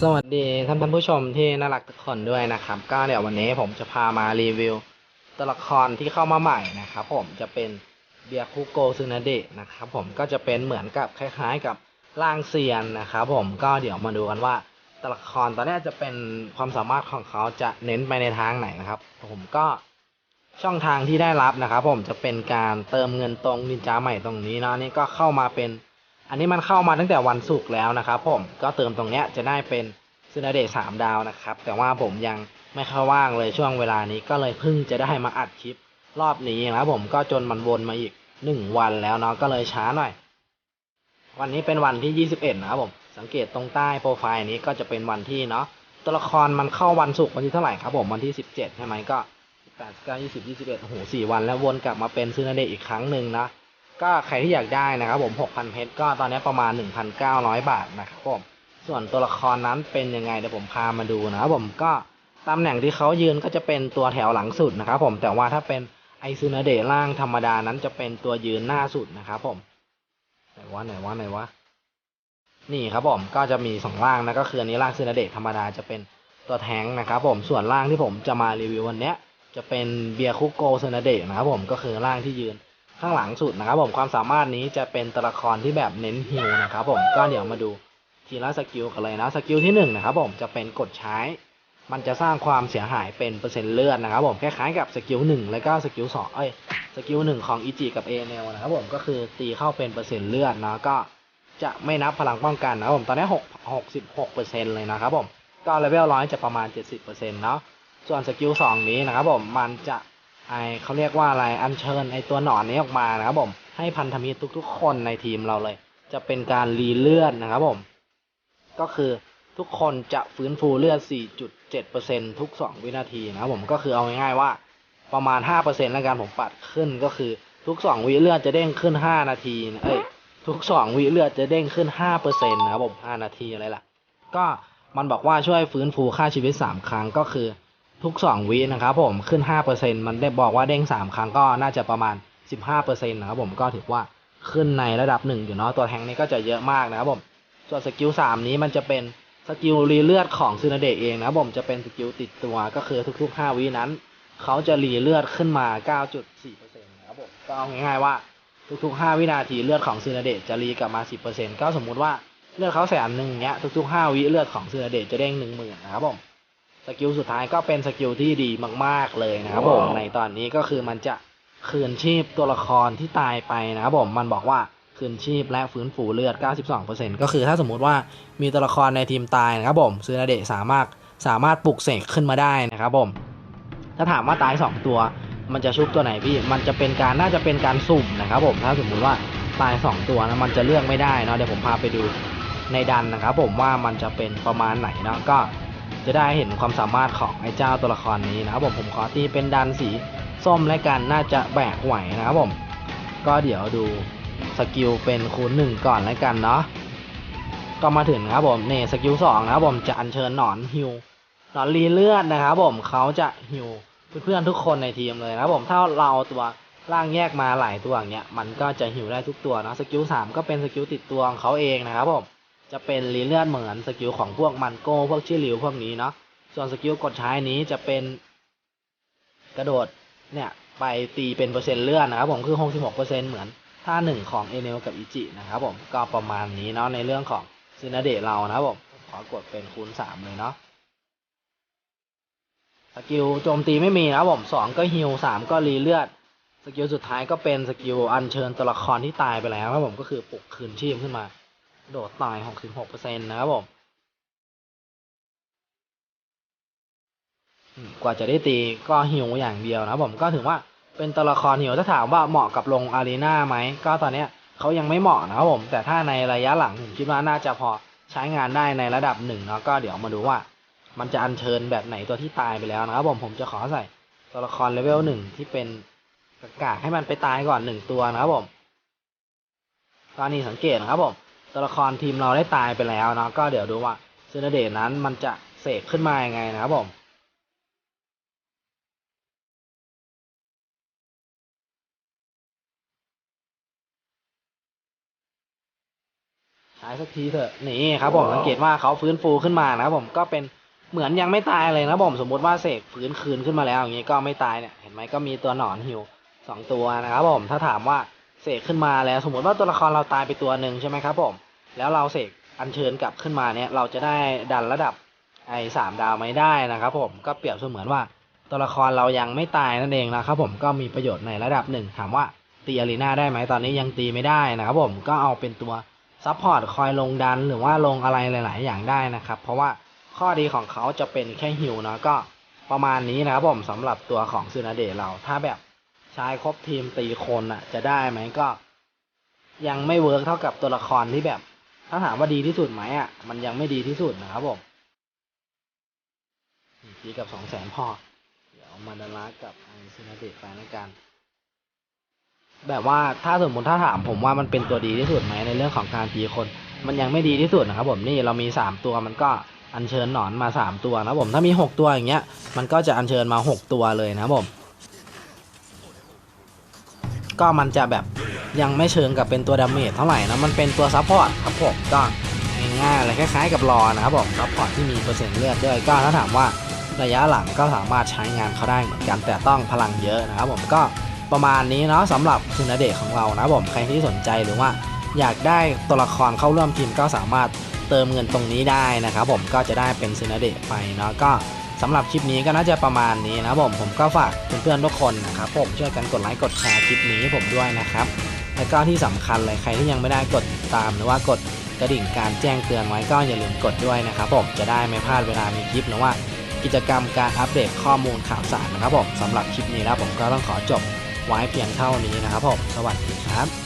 สวัสดีท่านท่านผู้ชมที่น่ารักทุกคนด้วยนะครับ ก็เดี๋ยววันนี้ผมจะพามารีวิวตัวละครที่เข้ามาใหม่นะครับผมจะเป็นเบียคุโกซึนาเดะนะครับผมก็จะเป็นเหมือนกับคล้ายๆกับร่างเซียนนะครับผมก็เดี๋ยวมาดูกันว่าตัวละครตอนนี้จะเป็นความสามารถของเขาจะเน้นไปในทางไหนนะครับ ผมก็ช่องทางที่ได้รับนะครับ ผมจะเป็นการเติมเงินตรงนินจาใหม่ตรงนี้นะนี่ก็เข้ามาเป็น อันนี้มันเข้ามาตั้งแต่วันศุกร์แล้วนะครับผมก็เติมตรงเนี้ยจะได้เป็นซินาเดะสามดาวนะครับ แต่ว่าผมยังไม่ค่อยว่างเลยช่วงเวลานี้ก็เลยเพิ่งจะได้มาอัดคลิปรอบนี้นะครับผมก็จนมันวนมาอีกหนึ่งวันแล้วเนาะก็เลยช้าหน่อย วันนี้เป็นวันที่ยี่สิบเอ็ดนะครับผมสังเกตตรงใต้โปรไฟล์นี้ก็จะเป็นวันที่เนาะตัวละครมันเข้าวันศุกร์วันที่เท่าไหร่ครับผมวันที่สิบเจ็ดใช่ไหมก็แปดเก้ายี่สิบยี่สิบเอ็ดโอ้โหสี่วันแล้ววนกลับมาเป็นซินาเดอีกครั้งหนึ่งนะ ก็ใครที่อยากได้นะครับผม 6,000 เพชรก็ตอนนี้ประมาณ 1,900 บาทนะครับผม ส่วนตัวละครนั้นเป็นยังไงเดี๋ยวผมพามาดูนะครับผมก็ตำแหน่งที่เขายืนก็จะเป็นตัวแถวหลังสุดนะครับผมแต่ว่าถ้าเป็นไอซูนาเดะล่างธรรมดานั้นจะเป็นตัวยืนหน้าสุดนะครับผมไหนวะไหนวะไหนวะนี่ครับผมก็จะมีสองล่างนะก็คืออันนี้ล่างซูนาเดะธรรมดาจะเป็นตัวแทงนะครับผมส่วนล่างที่ผมจะมารีวิววันเนี้ยจะเป็นเบียร์คุโกซูนาเดะนะครับผมก็คือล่างที่ยืน ข้างหลังสุดนะครับผมความสามารถนี้จะเป็นตัวละครที่แบบเน้นฮิลนะครับผมก็เดี๋ยวมาดูทีละสกิลกันเลยนะสกิลที่หนึ่งนะครับผมจะเป็นกดใช้ มันจะสร้างความเสียหายเป็นเปอร์เซ็นต์เลือดนะครับผมคล้ายๆกับสกิลหนึ่งแล้วก็สกิลสองเอ้ยสกิลหนึ่งของอีจิกับเอเนลนะครับผมก็คือตีเข้าเป็นเปอร์เซ็นต์เลือดนะก็จะไม่นับพลังป้องกันนะครับผมตอนนี้หกหกสิบหกเปอร์เซ็นต์เลยนะครับผมก็เลเวลร้อยจะประมาณเจ็ดสิบเปอร์เซ็นต์เนาะส่วนสกิลสองนี้นะครับผมมันจะ ไอเขาเรียกว่าอะไรอัญเชิญไอตัวหนอนนี้ออกมานะครับผม ให้พันธมิตรทุกๆ คนในทีมเราเลย จะเป็นการรีเลือดนะครับผม ก็คือทุกคนจะฟื้นฟูเลือด 4.7%ทุก 2 วินาทีนะครับผมก็คือเอาง่ายๆว่าประมาณ 5%แล้วกันผมปัดขึ้นก็คือทุก 2 วิเลือดจะเด้งขึ้น 5 นาทีเอ้ยทุก 2 วิเลือดจะเด้งขึ้น 5%นะครับผม 5 นาทีอะไรล่ะ ก็มันบอกว่าช่วยฟื้นฟูค่าชีวิต 3 ครั้งก็คือ ทุก 2 วินะครับผมขึ้น 5%มันได้บอกว่าเด้ง 3 ครั้งก็น่าจะประมาณ 15%นะครับผมก็ถือว่าขึ้นในระดับหนึ่งอยู่เนาะตัวแทงนี้ก็จะเยอะมากนะครับผม ส่วนสกิล 3 นี้มันจะเป็นสกิลรีเลือดของซูนาเดะเองนะครับผมจะเป็นสกิลติดตัวก็คือทุก ๆ 5 วินั้น เขาจะรีเลือดขึ้นมา 9.4%นะครับผมก็เอาง่ายๆว่าทุกๆ 5 วินาทีเลือดของซูนาเดะจะรีกลับมา 10%ก็สมมุติว่าเลือดเขาแสนหนึ่งเงี้ยทุกๆ 5 วิเลือดของซูนาเดะจะเด้ง 10,000นะครับผม สกิลสุดท้ายก็เป็นสกิลที่ดีมาก ๆเลยนะครับผมในตอนนี้ก็คือมันจะคืนชีพตัวละครที่ตายไปนะครับผมมันบอกว่าคืนชีพและฟื้นฟูเลือด 92%ก็คือถ้าสมมุติว่ามีตัวละครในทีมตายนะครับผมซูนาเดะสามารถสามารถปลุกเสกขึ้นมาได้นะครับผมถ้าถามว่าตาย 2 ตัว มันจะชุบตัวไหนพี่ มันจะเป็นการน่าจะเป็นการสุ่มนะครับผมถ้าสมมุติว่าตาย 2 ตัวนะมันจะเลือกไม่ได้เนาะเดี๋ยวผมพาไปดูในดันนะครับผมว่ามันจะเป็นประมาณไหนเนาะก็ จะได้เห็นความสามารถของไอ้เจ้าตัวละครนี้นะครับผมผมขอตีเป็นดันสีส้มและกันน่าจะแบกไหวนะครับผม ก็เดี๋ยวดูสกิลเป็นคูณหนึ่งก่อนแล้วกันเนาะก็มาถึงนะครับผมเนี่สกิลสองนะครับผมจะอัญเชิญหนอนฮิวหนอนรีเลือดนะครับผมเขาจะฮิวเพื่อนๆทุกคนในทีมเลยนะครับผมถ้าเราเอาตัวร่างแยกมาหลายตัวอย่างเงี้ยมันก็จะฮิวได้ทุกตัวนะสกิลสามก็เป็นสกิลติดตัวของเขาเองนะครับผม จะเป็นรีเลือดเหมือนสกิลของพวกมันโก้พวกชิลิวพวกนี้เนาะส่วนสกิลกดใช้นี้จะเป็นกระโดดเนี่ยไปตีเป็นเปอร์เซ็นต์เลือดนะครับผมคือ 66%เหมือนท่าหนึ่งของเอเนลกับอิจินะครับผมก็ประมาณนี้เนาะในเรื่องของซินาเดะเรานะครับผมขอกดเป็นคูณสามเลยเนาะสกิลโจมตีไม่มีนะครับผมสองก็ฮิลสามก็รีเลือดสกิลสุดท้ายก็เป็นสกิลอัญเชิญตัวละครที่ตายไปแล้วนะครับผมก็คือปลุกคืนชีพขึ้นมา โดดต่อย66%นะครับผมกว่าจะได้ตีก็หิวอย่างเดียวนะครับผมก็ถือว่าเป็นตัวละครหิวถ้าถามว่าเหมาะกับลงอารีนาไหมก็ตอนเนี้ยเขายังไม่เหมาะนะครับผม แต่ถ้าในระยะหลังผมคิดว่าน่าจะพอใช้งานได้ในระดับหนึ่งเนาะก็เดี๋ยวมาดูว่า มันจะอัญเชิญแบบไหนตัวที่ตายไปแล้วนะครับผมผมจะขอใส่ตัวละครเลเวลหนึ่งที่เป็นกากให้มันไปตายก่อนหนึ่งตัวนะครับผมตอนนี้สังเกตนะครับผม ตัวละครทีมเราได้ตายไปแล้วเนาะก็เดี๋ยวดูว่าซูนาเดชนั้นมันจะเสกขึ้นมายังไงนะครับผมโตายสักทีเถอะนี่ครับผมสังเกตว่าเขาฟื้นฟูขึ้นมานะครับผมก็เป็นเหมือนยังไม่ตายเลยนะผมสมมติว่าเสกฟื้นคืนขึ้นมาแล้วอย่างนี้ก็ไม่ตายเนี่ยเห็นไหมก็มีตัวหนอนหิวสองตัวนะครับผมถ้าถามว่า เสกขึ้นมาแล้ว สมมติว่าตัวละครเราตายไปตัวหนึ่งใช่ไหมครับผมแล้วเราเสกอัญเชิญกลับขึ้นมาเนี่ยเราจะได้ดันระดับไอ้สามดาวไม่ได้นะครับผมก็เปรียบเสมือนว่าตัวละครเรายังไม่ตายนั่นเองนะครับผมก็มีประโยชน์ในระดับหนึ่งถามว่าตีอารีนาได้ไหมตอนนี้ยังตีไม่ได้นะครับผมก็เอาเป็นตัวซัพพอร์ตคอยลงดันหรือว่าลงอะไรหลาย ๆ อย่างได้นะครับ เพราะว่าข้อดีของเขาจะเป็นแค่ฮิวเนาะก็ประมาณนี้นะครับผมสำหรับตัวของซูนาเดะเราถ้าแบบ ใช้ครบทีมตีคนอะ จะได้ไหมก็ ยังไม่เวิร์กเท่ากับตัวละครที่แบบ ถ้าถามว่าดีที่สุดไหมอะ มันยังไม่ดีที่สุดนะครับผมตีกับสองแสนพอ เดี๋ยวมาดารากับไอซินาเดตไปแล้วกัน แบบว่าถ้าสมมติถ้าถามผมว่ามันเป็นตัวดีที่สุดไหมในเรื่องของการตีคน มันยังไม่ดีที่สุดนะครับผมนี่เรามีสามตัวมันก็อัญเชิญหนอนมาสามตัวนะผมถ้ามีหกตัวอย่างเงี้ยมันก็จะอัญเชิญมาหกตัวเลยนะผม ก็มันจะแบบยังไม่เชิงกับเป็นตัวดาเมจเท่าไหร่นะมันเป็นตัวซัพพอร์ตครับผมก็ง่ายๆเลยคล้ายๆกับรอนะครับผมซัพพอร์ตที่มีเปอร์เซ็นต์เลือดด้วยก็ถ้าถามว่าระยะหลังก็สามารถใช้งานเขาได้เหมือนกันแต่ต้องพลังเยอะนะครับผมก็ประมาณนี้เนาะสำหรับซูนเดะของเรานะผมใครที่สนใจหรือว่าอยากได้ตัวละครเข้าร่วมทีมก็สามารถเติมเงินตรงนี้ได้นะครับผมก็จะได้เป็นซูนาเดะไปเนาะก็ สำหรับคลิปนี้ก็น่าจะประมาณนี้นะครับผมผมก็ฝากเพื่อนๆทุกคนนะครับผมช่วยกันกดไลค์กดแชร์คลิปนี้ให้ผมด้วยนะครับแล้วก็ที่สำคัญเลยใครที่ยังไม่ได้กดตามหรือว่ากดกระดิ่งการแจ้งเตือนไว้ก็อย่าลืมกดด้วยนะครับผมจะได้ไม่พลาดเวลามีคลิปหรือว่ากิจกรรมการอัปเดตข้อมูลข่าวสารนะครับผมสำหรับคลิปนี้แล้วผมก็ต้องขอจบไว้เพียงเท่านี้นะครับผมสวัสดีครับ